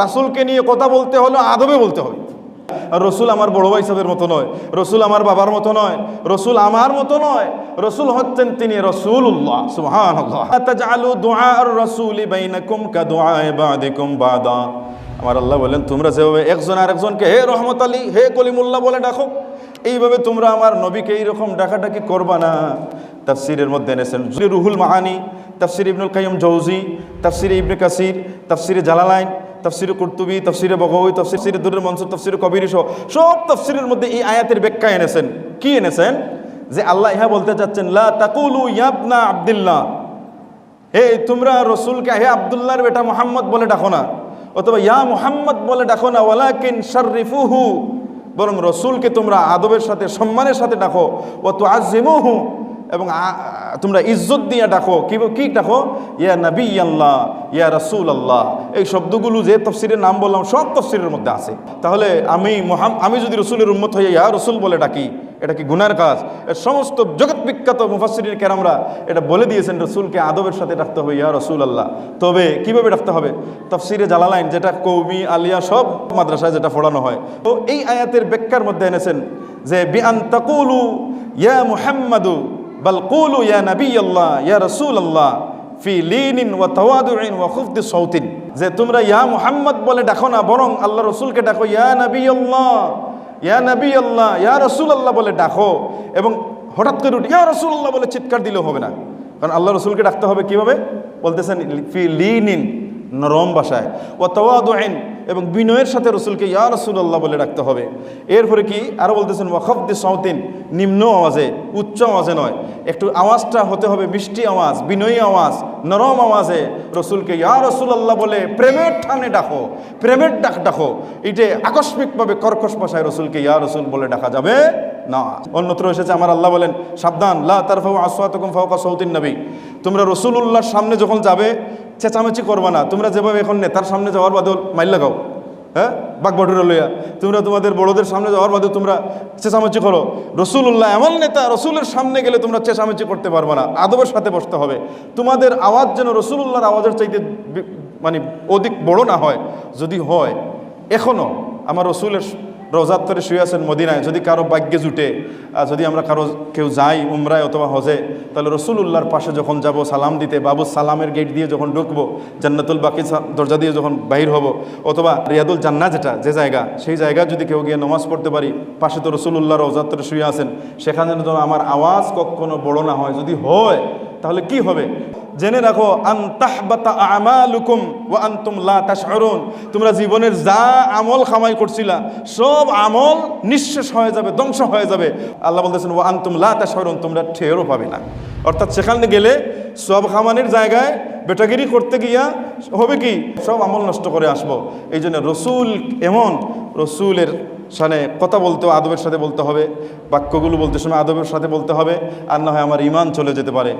রাসুলকে নিয়ে কথা বলতে হলো, আদবে বলতে হবে। আর রসুল আমার বড় ভাই সাহেবের মতো নয়, রসুল আমার বাবার মতো নয়, রসুল আমার মতো নয়, রসুল হচ্ছেন তিনি রসুলি বাদা। আমার আল্লাহ বলেন, তোমরা যেভাবে একজন আর একজনকে হে রহমত আলী, হে কলিমুল্লাহ বলে ডাকো, এইভাবে তোমরা আমার নবীকে এইরকম ডাকাডাকি করবা না। তাফসিরের মধ্যে এনেছেন রুহুল মাহানি তাফসির ইবনুল কাইম জৌজি তাফসিরে ইবনে কাসির, তাফসিরে জালালাইন তফসিরে কুর্তুবি, তফসিরে বগবই তফসির দুরের মনসুর, তফসির কবির সহ সব তফসিরের মধ্যে এই আয়াতের ব্যাখ্যা এনেছেন। কি এনেছেন? যে আল্লাহ ইহা বলতে চাচ্ছেন, লা তাকুলু ইয়াবনা আব্দুল্লাহ। হে তোমরা রসুলকে, হে আবদুল্লাহর বেটা মোহাম্মদ বলে ডাকো না। অথবা, ইয়া মোহাম্মদ বলে ডাকো না, ওয়ালাকিন শর্রিফুহু। বরং রসুলকে তোমরা আদবের সাথে, সম্মানের সাথে ডাকো। ও তো আজিমুহু এবং তোমরা ইজ্জত দিয়ে ডাকো। কি কি ডাকো? ইয়া নবী আল্লাহ ইয়া রসুল আল্লাহ এই শব্দগুলো যে তফসিরের নাম বললাম, সব তফসিরের মধ্যে আছে। তাহলে আমি মহাম আমি যদি রসুলের উম্মত হয়ে ইয়া রসুল বলে ডাকি, এটা কি গুনার কাজ? এর সমস্ত জগৎ বিখ্যাত মুফাসিরিন কেরামরা এটা বলে দিয়েছেন, রসুলকে আদবের সাথে ডাকতে হবে ইয়া রসুল আল্লাহ তবে কীভাবে ডাকতে হবে? তফসিরে জালালাইন, যেটা কৌমি, আলিয়া, সব মাদ্রাসায় যেটা পড়ানো হয়। তো এই আয়াতের ব্যাখ্যার মধ্যে এনেছেন যে, বিআন তাকুলু ইয়া মুহাম্মাদু বাল কুলু ইয়া নবী আল্লাহ ইয়া রসুল আল্লাহ ফি লিনিন ওয়া তাওয়াদুইন ওয়া খুফদি সাউতিন। যে তোমরা ইয়া মুহাম্মদ বলে ডাকো না, বরং আল্লাহ রসুলকে ডাকো, ইয়া নবী আল্লাহ ইয়া নবী আল্লাহ ইয়া রসুল আল্লাহ বলে ডাকো। এবং হঠাৎ করে উঠে, ইয়া রসুল আল্লাহ বলে চিৎকার দিলেও হবে না। কারণ আল্লাহ রসুলকে ডাকতে হবে কীভাবে? বলতেছেন ফি লিনিন, নরম ভাষায়। ও তওয়াদুইন এবং বিনয়ের সাথে রসুলকে ইয়া রসুল্লাহ বলে ডাকতে হবে। এরপরে কি? আরও বলতেছেন ওয়াকফদি সাউতিন নিম্ন আওয়াজে, উচ্চ আওয়াজে নয়। একটু আওয়াজটা হতে হবে মিষ্টি আওয়াজ, বিনয়ী আওয়াজ, নরম আওয়াজে। রসুলকে ইয়া রসুল্লাহ বলে, প্রেমের ঠানে ডাকো, প্রেমের ডাক ডাকো। এইটে আকস্মিকভাবে কর্কশ ভাষায় রসুলকে ইয়া রসুল বলে ডাকা যাবে না। অন্যত্র এসেছে, আমার আল্লাহ বলেন, সাবধান, লা তারফাউ আসওয়াতুকুম ফাওকা সাউতিন নবী। তোমরা রসুলুল্লাহর সামনে যখন যাবে চেঁচামেচি করবা না। তোমরা যেভাবে এখন নেতার সামনে যাওয়ার বাদল মাইল লাগাও। হ্যাঁ? বাগবাটুরা লইয়া। তোমরা তোমাদের বড়দের সামনে যাওয়ার বাদে তোমরা চেঁচামেচি করো। রসুল্লাহ এমন নেতা, রসুলের সামনে গেলে তোমরা চেঁচামেচি করতে পারবে না। আদবের সাথে বসতে হবে। তোমাদের আওয়াজ যেন রসুল্লাহর আওয়াজের চাইতে মানে অধিক বড় না হয়। যদি হয় এখনও আমার রসুলের রোজার তরে শুয়ে আছেন মদিনায়, যদি কারও ভাগ্যে জুটে যদি আমরা কারও, কেউ যাই উমরায় অথবা হজে, তাহলে রসুলুল্লাহর পাশে যখন যাব সালাম দিতে, বাবু সালামের গেট দিয়ে যখন ঢুকবো, জান্নাতুল বাকি দরজা দিয়ে যখন বাহির হব, অথবা রিয়াদুল জান্না যেটা, যে জায়গা, সেই জায়গা যদি কেউ গিয়ে নমাজ পড়তে পারি, পাশে তো রসুলুল্লাহ রোজার তরে শুয়ে আছেন, সেখানে যেন আমার আওয়াজ কখনো বড় না হয়। যদি হয়, তাহলে কি হবে? জেনে রাখো আমালুকুম তাশউরুন। তোমরা জীবনের যা আমল খামাই করছিলা, সব আমল নিঃশেষ হয়ে যাবে, ধ্বংস হয়ে যাবে। আল্লাহ বলতেছেন ও আনতুম লা তাশউরুন, তোমরা ঠেরও পাবে না। অর্থাৎ সেখানে গেলে সব খামানির জায়গায় বেটাগিরি করতে গিয়া হবে কি? সব আমল নষ্ট করে আসব। এই জন্য রসুল এমন, রসুলের সানে কথা বলতেও আদবের সাথে বলতে হবে, বাক্যগুলো বলতে সময় আদবের সাথে বলতে হবে, আর না হয় আমার ইমান চলে যেতে পারে।